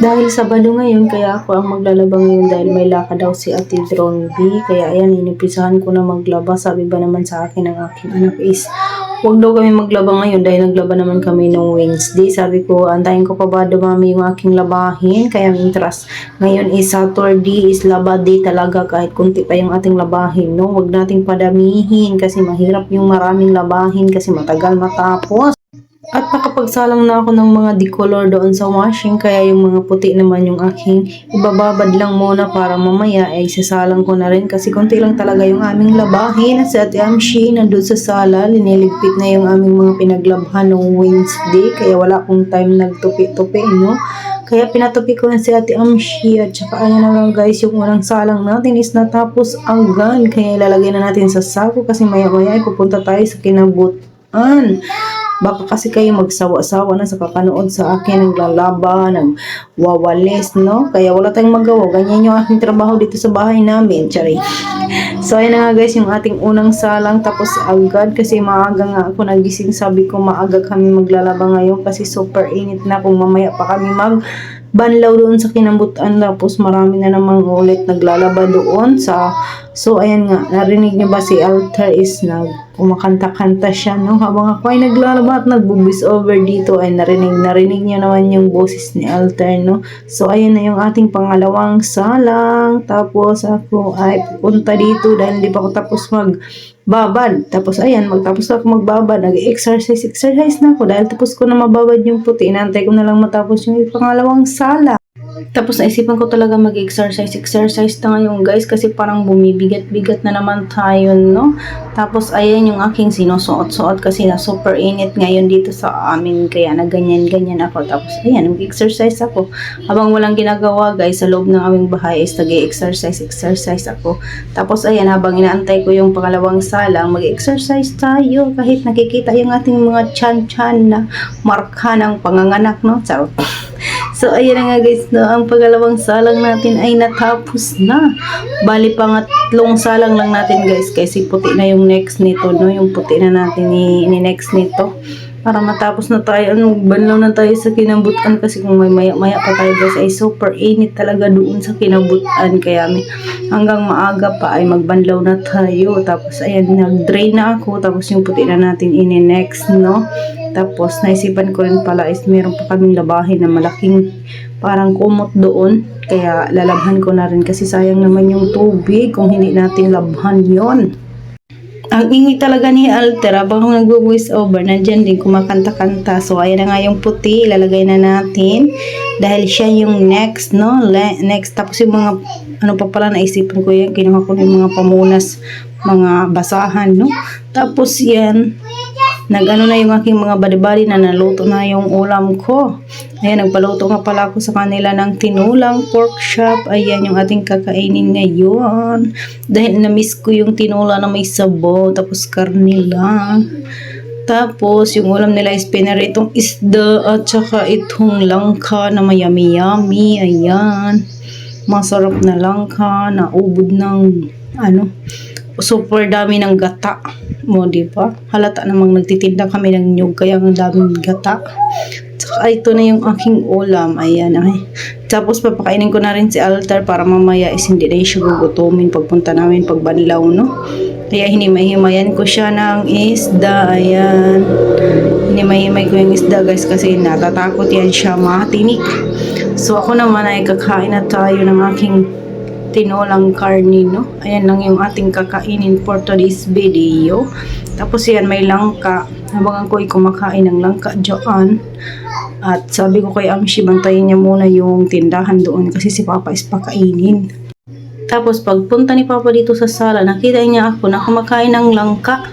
Dahil Sabado ngayon, kaya ako ang maglalaba ngayon dahil may laka daw si Ate Drone B. Kaya ayan, inipisahan ko na maglaba. Sabi ba naman sa akin ng aking anak is, huwag daw kami maglaba ngayon dahil naglaba naman kami nung Wednesday. Sabi ko, antayin ko pa ba dumami yung aking labahin? Kaya mintras, ngayon is Saturday, is laba day talaga kahit kunti pa yung ating labahin. No? Huwag nating padamihin kasi mahirap yung maraming labahin kasi matagal matapos. At nakapagsalang na ako ng mga decolor doon sa washing kaya yung mga puti naman yung aking ibababad lang muna para mamaya ay sasalang ko na rin kasi konti lang talaga yung aming labahin. At si Ate Amshi nandun sa sala liniligpit na yung aming mga pinaglabhan noong Wednesday kaya wala akong time nagtupi-tupi no? Kaya pinatupi ko na si Ate Amshi at saka ayan na lang guys yung unang salang natin is natapos agad kaya ilalagay na natin sa sako kasi maya maya ay pupunta tayo sa kinabutan Baka kasi kayo magsawa-sawa na sa kakanood sa akin, naglalaba, nagwawalis, no? Kaya wala tayong magawa. Ganyan yung aking trabaho dito sa bahay namin, tsari. So, ayun nga guys, yung ating unang salang, tapos agad, kasi maaga nga ako nagising. Sabi ko, maaga kami maglalaba ngayon kasi super init na kung mamaya pa kami mag banlaw doon sa kinambutan tapos marami na namang ulit naglalaba doon sa so ayan nga narinig niyo ba si Alter is nag kumakanta-kanta siya no? Habang ako ay naglalaba at nagbubis over dito ay narinig narinig niyo naman yung boses ni Alter no? So ayan na yung ating pangalawang salang. Tapos ako ay pupunta dito dahil hindi pa ako tapos mag babad. Tapos ayan, magtapos ako magbabad, nag-exercise, exercise na ako dahil tapos ko na mababad yung puti. Inantay ko na lang matapos yung pangalawang sala. Tapos naisipan ko talaga mag-exercise, exercise na ngayon guys kasi parang bumibigat-bigat na naman tayo, no? Tapos ayan yung aking sinusuot-suot kasi na super init ngayon dito sa amin kaya na ganyan-ganyan ako. Tapos ayan, nag-exercise ako. Habang walang ginagawa guys, sa loob ng aming bahay is nag-exercise, exercise ako. Tapos ayan, habang inaantay ko yung pangalawang salang, mag-exercise tayo kahit nakikita yung ating mga chan-chan na marka ng panganganak, no? Charot. So, ayan na nga guys, no, ang pagalawang salang natin ay natapos na. Bali, pangatlong salang lang natin guys, kasi puti na yung next nito, no, yung puti na natin ni, ni next nito. Para matapos na tayo, ano, banlaw na tayo sa kinabutan kasi kung may maya-maya pa tayo guys, ay super init talaga doon sa kinabutan. Kaya may, hanggang maaga pa ay magbanlaw na tayo. Tapos, ayan, nag-drain na ako. Tapos, yung puti na natin ini-next, no. Tapos, naisipan ko rin pala is meron pa kaming labahin na malaking parang kumot doon. Kaya lalabhan ko na rin kasi sayang naman yung tubig kung hindi natin labhan yon. Ang ingi talaga ni Alter habang nagwo-voice over, nandyan din kumakanta-kanta. So, ayan na nga yung puti, ilalagay na natin. Dahil siya yung next, no? Le- next. Tapos yung mga, ano pa pala naisipan ko yan, kinuha ko yung mga pamunas, mga basahan, no? Tapos yan, nag-ano na yung aking mga badi-badi na naluto na yung ulam ko. Ayan, nagpaluto nga pala ako sa kanila ng tinulang pork chop. Ayan yung ating kakainin ngayon. Dahil na-miss ko yung tinula na may sabaw, tapos karne. Tapos, yung ulam nila is itong isda at saka itong langka na may yummy-yummy. Ayan. Masarap na langka na ubod ng ano, super dami ng gata mo, di ba? Halata namang nagtitinda kami ng nyug, kaya ang daming gata. Tsaka ito na yung aking ulam, ayan ay. Tapos papakainin ko na rin si Altar para mamaya is hindi na siya gugutumin pagpunta namin pagbanlaw, no? Kaya hinimay-himayan ko siya ng isda, ayan. Hinimay-himay ko yung isda guys kasi natatakot yan siya matinik. So ako naman ay kakain na tayo ng aking tinolang karni, no? Ayan lang yung ating kakainin for today's video. Tapos yan, may langka. Habang ako'y kumakain ng langka dyan. At sabi ko kay Amshi, bantayin niya muna yung tindahan doon kasi si Papa is pakainin. Tapos pagpunta ni Papa dito sa sala, nakita niya ako na kumakain ng langka.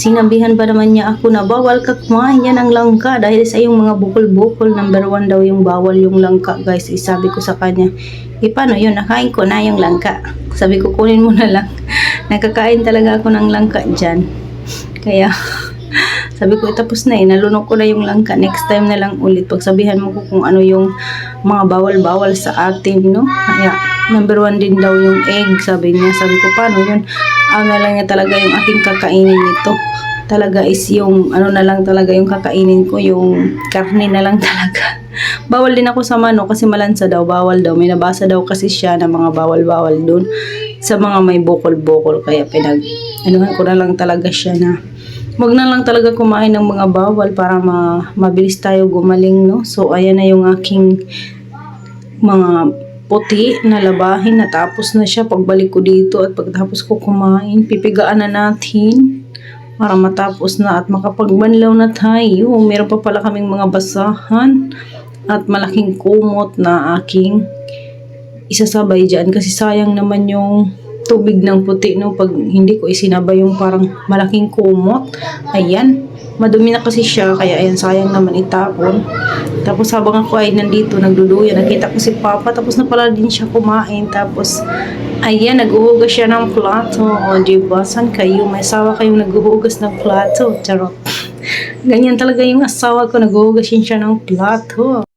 Sinabihan ba naman niya ako na bawal ka kumain yan ng langka dahil sa iyong mga bukol-bukol. Number one daw yung bawal yung langka guys. Isabi ko sa kanya, eh paano yun, nakain ko na yung langka. Sabi ko, kunin mo na lang. Nakakain talaga ako ng langka dyan. Kaya, sabi ko, tapos na eh, nalunok ko na yung langka. Next time na lang ulit. Pagsabihan mo ko kung ano yung mga bawal-bawal sa atin, no? Kaya, number one din daw yung egg, sabi niya. Sabi ko, paano yun? Na lang niya talaga yung aking kakainin nito. Talaga is yung, ano na lang talaga yung kakainin ko, yung karne na lang talaga. Bawal din ako sa manok kasi malansa daw, bawal daw. May nabasa daw kasi siya na mga bawal-bawal dun sa mga may bukol-bukol. Kaya pinag, anuhan ko na lang talaga siya na Wag na lang talaga kumain ng mga bawal para ma mabilis tayo gumaling, no? So, ayan na yung aking mga puti na labahin. Natapos na siya pagbalik ko dito at pagtapos ko kumain, pipigaan na natin para matapos na at makapagbanlaw na tayo. Meron pa pala kaming mga basahan at malaking kumot na aking isasabay dyan kasi sayang naman yung tubig ng puti no? Pag hindi ko isinabay yung parang malaking kumot. Ayan. Madumi na kasi siya kaya ayan sayang naman itapon. Tapos habang ako ay nandito nagduduyan nakita ko si Papa tapos na pala din siya kumain. Tapos ayan naghuhugas siya ng plato. O diba? San kayo? May asawa kayong naghuhugas ng plato? Charot. Ganyan talaga yung asawa ko naghuhugas siya ng plato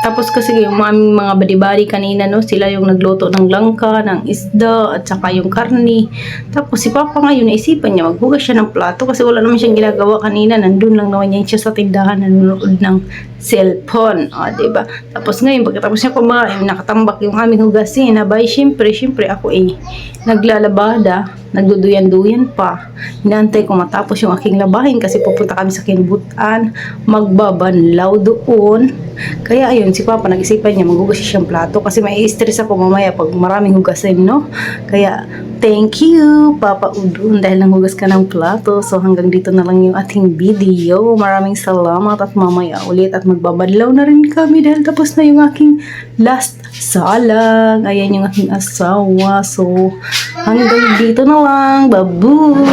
tapos kasi yung aming mga badi-badi kanina, no, sila yung nagluto ng langka, ng isda, at saka yung karni. Tapos si Papa ngayon, naisipan niya, maghugas siya ng plato kasi wala naman siyang ginagawa kanina. Nandun lang naman yan siya sa tindahan, nanonood ng cellphone. O, diba? Tapos ngayon, pagkatapos niya kumain, nakatambak yung aming hugasin. Abay, syempre, syempre ako eh, naglalabada, nagduduyan-duyan pa. Inaantay ko matapos yung aking labahin kasi pupunta kami sa kinubutan, magbabanlaw doon. Kaya ayun, si Papa nag-isipan niya maghugas siya siyang plato kasi may stress ako mamaya pag maraming hugasin, no? Kaya, thank you, Papa Udun, dahil nanghugas ka ng plato. So, hanggang dito na lang yung ating video. Maraming salamat at mamaya ulit at magbabanlaw na rin kami dahil tapos na yung aking last salang. Ayan yung aking asawa. So, hanggang dito na lang. Babu!